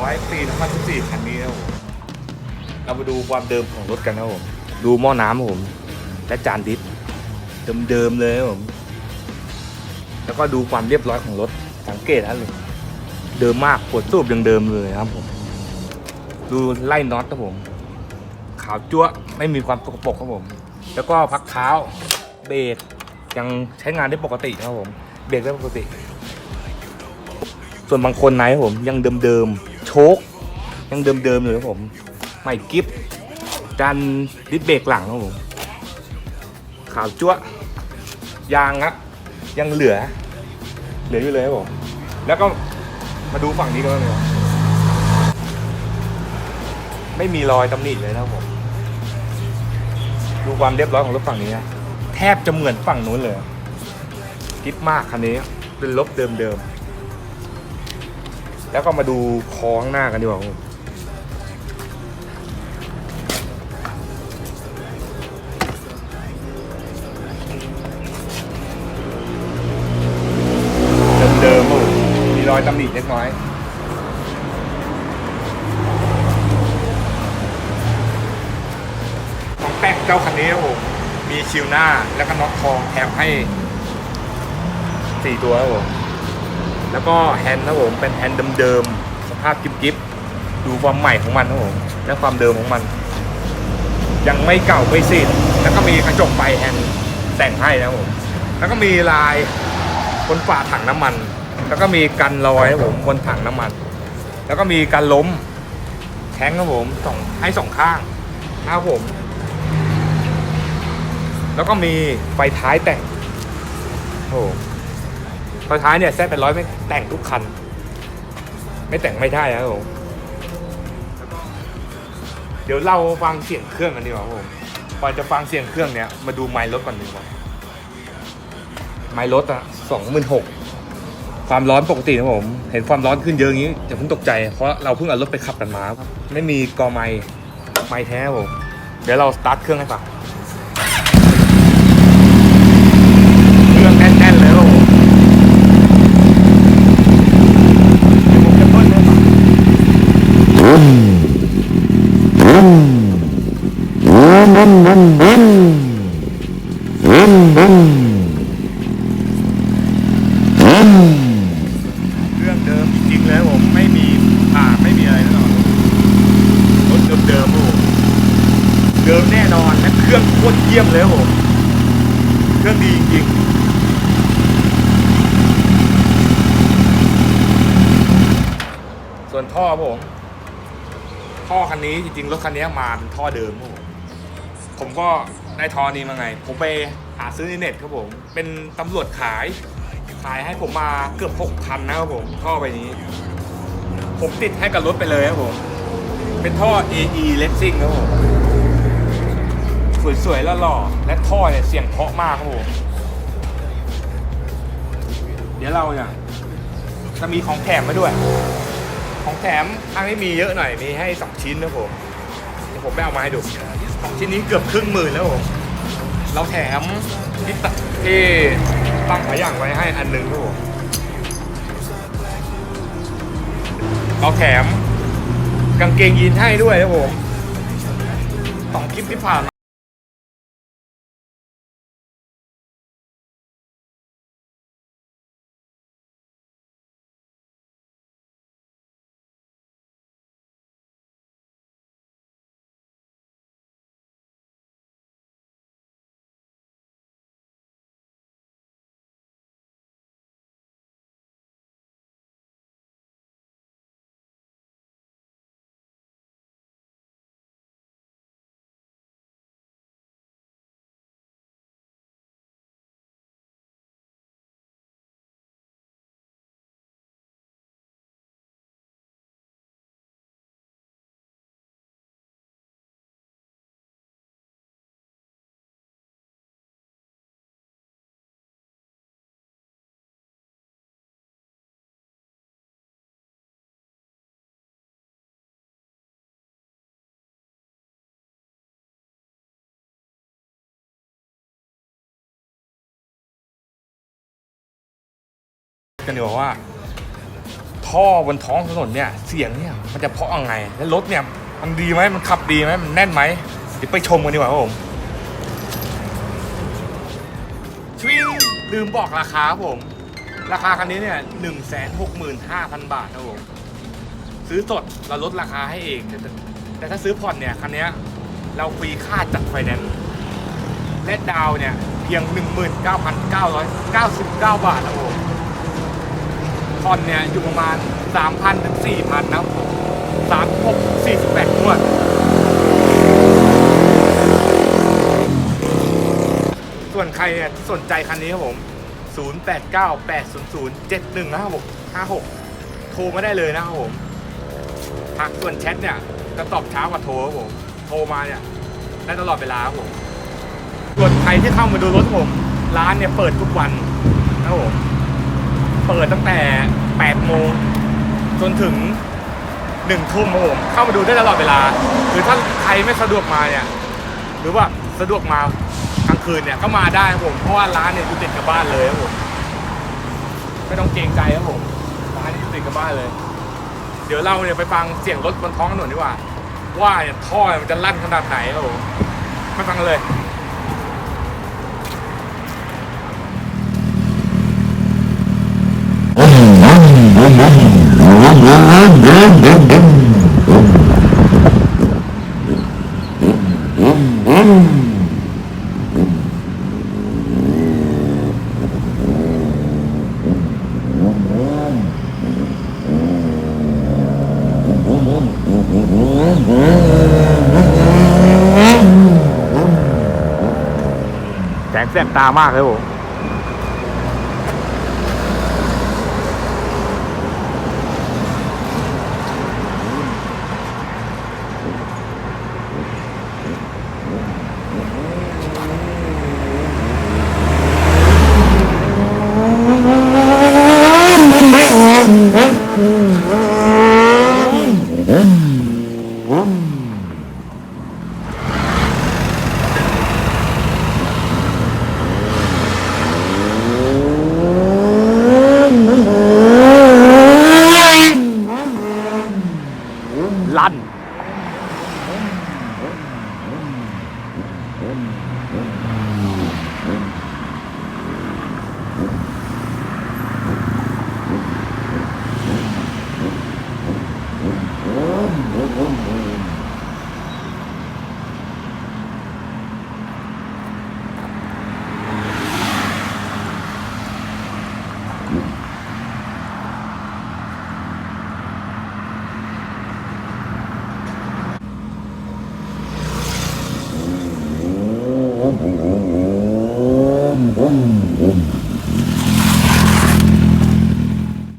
Z800 ปี2014คันนี้นะครับผมเรามาดูความเดิมของรถกันนะครับผม ดูหม้อน้ำครับผม และจานดิสเดิมๆเลยครับผม แล้วก็ดูความเรียบร้อยของรถ สังเกตนะเลยเดิมมากปวดสูบยังเดิมเลยครับผม ดูไล่น็อตครับผม ขาวจั๊วะไม่มีความสกปรกครับผม แล้วก็พักเท้าเบรกยังใช้งานได้ปกติครับผม เบรกได้ปกติ ส่วนบางคนไหนครับผมยังเดิมๆ ชคยังเดิมๆเลยครับผมใหม่กิฟการดิสเบรกหลังครับผมขาวจั๊วยางครับยังเหลือ เหลืออยู่เลยครับผมแล้วก็มาดูฝั่งนี้กันบ้างดีกว่าไม่มีรอยตำหนิเลยนะครับผมดูความเรียบร้อยของรถฝั่งนี้นะแทบจะเหมือนฝั่งนู้นเลยกิฟมากคันนี้เป็นรถเดิมๆ แล้วก็มาดูคอข้างหน้ากันดีกว่าครับผมเดิมๆครับผมมีรอยตำหนิเล็กน้อยของแป๊กเจ้าคันนี้ครับผมมีชิวหน้าแล้วก็น็อตทองแถมให้สี่ตัวครับผม แล้วก็แฮนด์นะผมเป็นแฮนด์เดิมๆสภาพกิ๊บกิบดูความใหม่ของมันนะผมและความเดิมของมัน ยังไม่เก่าไม่สิ้นแล้วก็มีกระจกไฟแฮนด์แต่งให้นะผมแล้วก็มีลายบนฝาถังน้ำมัน แล้วก็มีกันรอยครับผมบนถังน้ำมัน แล้วก็มีการล้มแท้งครับผมสองให้สองข้างนะครับผม แล้วก็มีไฟท้ายแต่งโอ้ โหไฟท้ายเนี่ยแซดเป็นร้อยไม่แต่งทุกคัน ไม่แต่งไม่ได้นะครับผมเดี๋ยวเราฟังเสียงเครื่องกันดีกว่าผมก่อนจะฟังเสียงเครื่องเนี้ยมาดูไมล์รถก่อนดีกว่าไมล์รถอะสองหมื่นหกความร้อนปกตินะผม เห็นความร้อนขึ้นเยอะอย่างนี้อย่าเพิ่งตกใจ เพราะเราเพิ่งเอารถไปขับกันมา ไม่มีกอไมล์ไมล์แท้ผม เดี๋ยวเราสตาร์ทเครื่องให้ฟัง เครื่องแน่นๆเลยครับผมเดี๋ยวผมจะเบิ้ลให้ฟังเค รื่องเดิมจริงๆเลยครับผมไม่มีผ่าไม่มีอะไรแน่นอนรถเดิมๆผมเดิมแน่นอนและเครื่องโคตรเยี่ยมเลยผมเครื่องดีจริงๆส่วนท่อผม ท่อคันนี้จริงๆรถคันนี้มาเป็นท่อเดิมครับผมผมก็ได้ท่อนี้มาไง ผมไปหาซื้อในเน็ตครับผม เป็นตำรวจขาย ขายให้ผมมาเกือบหกพันนะครับผม ท่อใบนี้ ผมติดให้กับรถไปเลยครับผม เป็นท่อ AE Racing ครับผม สวยๆแล้วหล่อและท่อเนี่ยเสียงเพราะมากครับผม เดี๋ยวเราเนี่ยจะมีของแถมมาด้วย ของแถมทางนี้มีเยอะหน่อย มีให้สองชิ้นนะผมเดี๋ยวผมไปเอามาให้ดู ชิ้นนี้เกือบครึ่งหมื่นแล้วผม เราแถมที่ตที่ตั้งขาย่างไว้ให้อันหนึงครับผม เราแถมกางเกงยีนให้ด้วยครับผมสองคลิปที่ผ่านมา กันดีกว่าว่า ท่อบนท้องถนนเนี่ยเสียงเนี่ยมันจะเพาะยังไง แล้วรถเนี่ยมันดีไหมมันขับดีไหมมันแน่นไหมเดี๋ยวไปชมกันดีกว่าครับผมชวิงลืมบอกราคาผม ราคาคันนี้เนี่ยหนึ่งแสนหกหมื่นห้าพันบาทนะครับผมซื้อสดเราลดราคาให้เองแต่แต่ถ้าซื้อผ่อนเนี่ยคันนี้เราฟรีค่าจัดไฟแนนซ์และดาวเนี่ยเพียง 19,999 บาทนะครับผม ผ่อนเนี่ยอยู่ประมาณ 3,000 ถึง 4,000 นะครับผม36 48งวดส่วนใครเนี่ยที่สนใจคันนี้ครับผม 0898007156นะครับผม56โทรมาได้เลยนะครับผมหากส่วนแชทเนี่ยจะตอบช้ากว่าโทรครับผม โทรมาเนี่ยได้ตลอดเวลาครับผม ส่วนใครที่เข้ามาดูรถผม ร้านเนี่ยเปิดทุกวันนะครับผม เปิดตั้งแต่8โมงจนถึง1ทุ่มครับผมเข้ามาดูได้ตลอดเวลา หรือถ้าใครไม่สะดวกมาเนี่ย หรือว่าสะดวกมากลางคืนเนี่ยก็มาได้ครับผม เพราะว่าร้านเนี่ยอยู่ติดกับบ้านเลยครับผม ไม่ต้องเกรงใจครับผมร้านนี้อยู่ติดกับบ้านเลย เดี๋ยวเราเนี่ยไปฟังเสียงรถบนท้องถนนดีกว่า ว่าเนี่ยท่อมันจะลั่นขนาดไหนครับผมไปฟังเลย แสง แสบตามากเลยผม